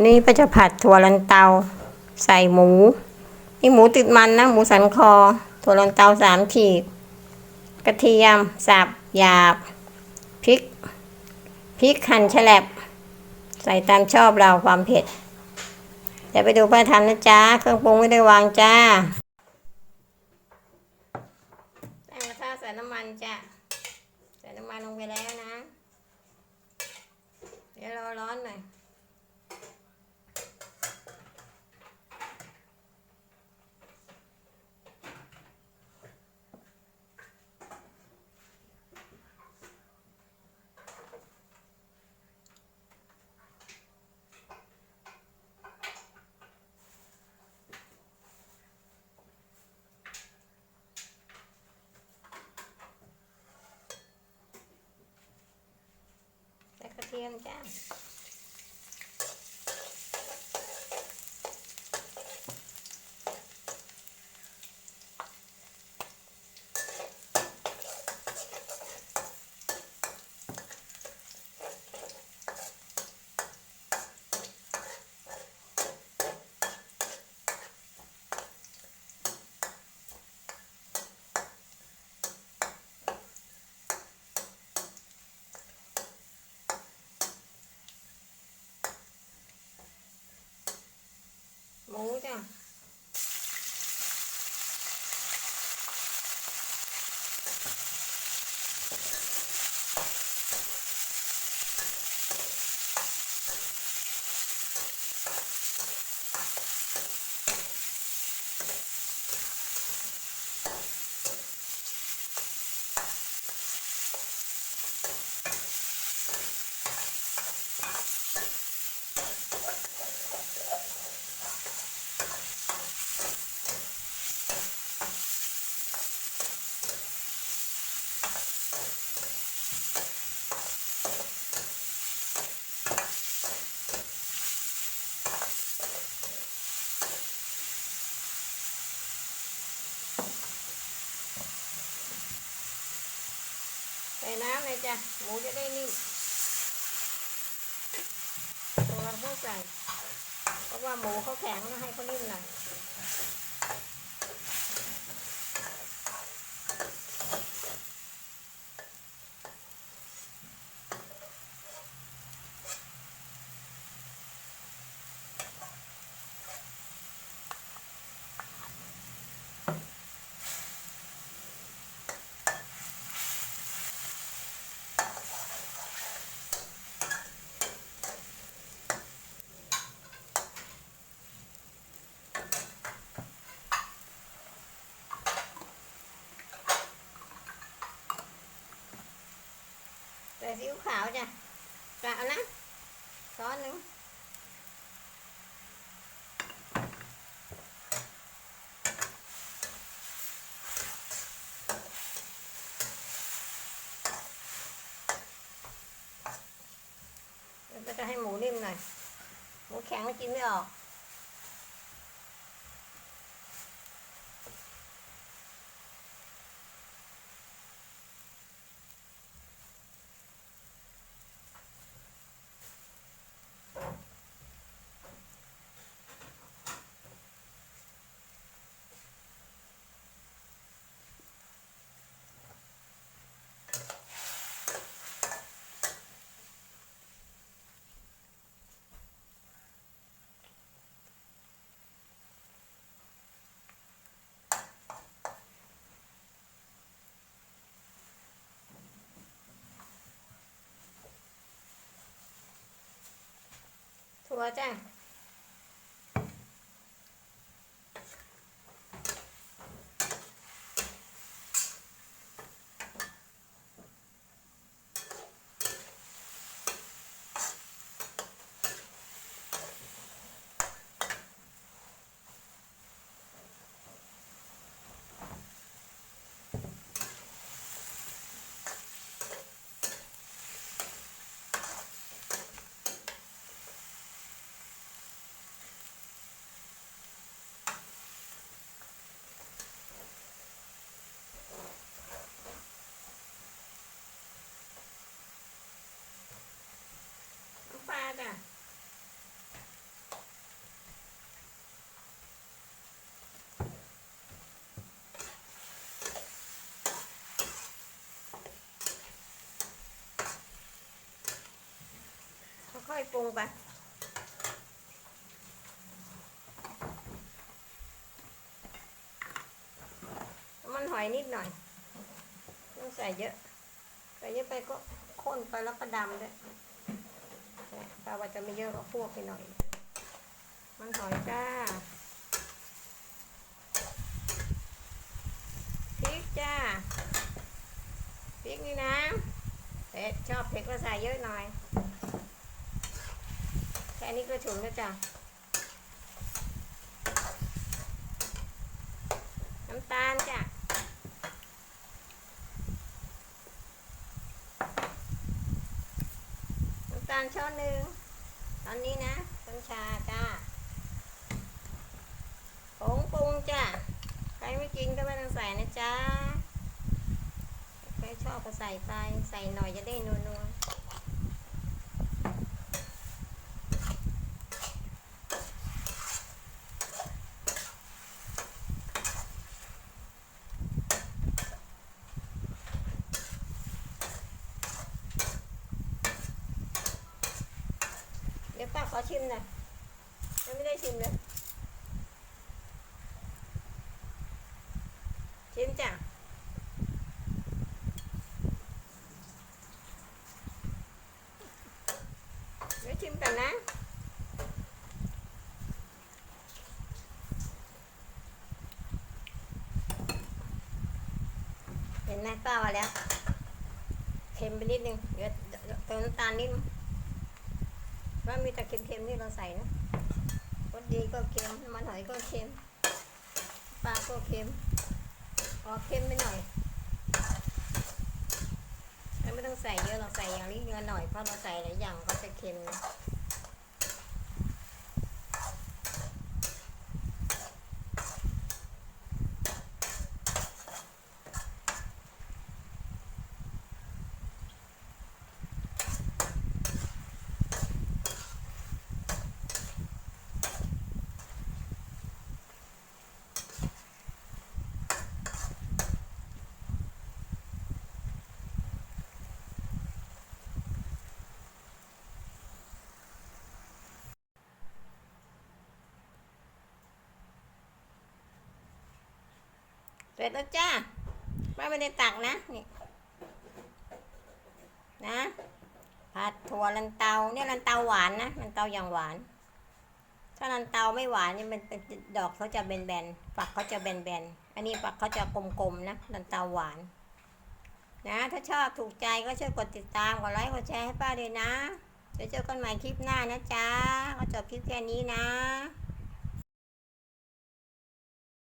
วันนี้ป้าจะผัดถั่วลันเตาใส่หมู นี่หมูติดมันนะ หมูสันคอ ถั่วลันเตาสามขีด กระเทียมสับหยาบ พริก พริกหั่นแฉลบ ใส่ตามชอบเราความเผ็ด เดี๋ยวไปดูป้าทำนะจ๊ะ เครื่องปรุงไม่ได้วางจ้าตั้งกระทะใส่น้ำมันจ้ะ ใส่น้ำมันลงไปแล้วนะ เดี๋ยวรอร้อนหน่อย ใส่กร ใส่น้ำเลยจ้ะ หมูจะได้นิ่มตัวเราต้องใส่เพราะว่าหมูเขาแข็งนะให้เขานิ่มหน่อย ใส่ซีอิ๊วขาวจ้ะกะเอานะช้อ นห จ้ะค่อยปรุงไปมันหอยนิดหน่อยต้องใส่เยอะ ใส่เยอะไปก็ข้นไปแล้วก็ดำด้วย ถ้าว่าจะไม่เยอะก็พวกไปหน่อย มันหอยจ้าพริกจ้าพริกนี่นะเผ็ดชอบเผ็ดก็ใส่เยอะหน่อยแค่นี้ก็ฉุนแล้วจ้ะน้ำตาลจ้ะน้ำตาลช้อนหนึ่ง ตอนนี้นะต้นชาจ้าผงปรุงจ้าใครไม่กินก็ไม่ต้องใส่นะจ้าใครชอบก็ใส่ไปใส่หน่อยจะได้นัวๆ เดี๋ยวป้าขอ ชิมหน่อยยังไม่ได้ชิมเลย ชิมจ้ะเดี๋ยวชิมกันนะเห็นไหมป้าว่าแล้ว เค็มไปนิดนึง เดี๋ยวเดี๋ยวเติมน้ำตาลนิดนึง ว่ามีแต่เค็มๆที่เราใส่นะรสดีก็เค็มมันหอยก็เค็ม ปลาก็เค็มออกเค็มไปหน่อยไม่ต้องใส่เยอะเราใส่อย่างนี้เยอหน่อยเพราะเราใส่หลายอย่างก็จะเค็มนะ เสร็จแล้วจ้าป้าไม่ได้ตักนะนี่นะผัดถั่วลันเตาเนี่ยลันเตาหวานนะลันเตาอย่างหวาน ถ้าลันเตาไม่หวานนี่มันเป็นดอกเขาจะแบนๆฝักเขาจะแบนๆอันนี้ฝักเขาจะกลมๆนะลันเตาหวาน นะ ถ้าชอบถูกใจก็ช่วยกดติดตามกดไลค์กดแชร์ให้ป้าด้วยนะเดี๋ยวเจอกันใหม่คลิปหน้านะจ๊ะก็จบคลิปแค่นี้นะ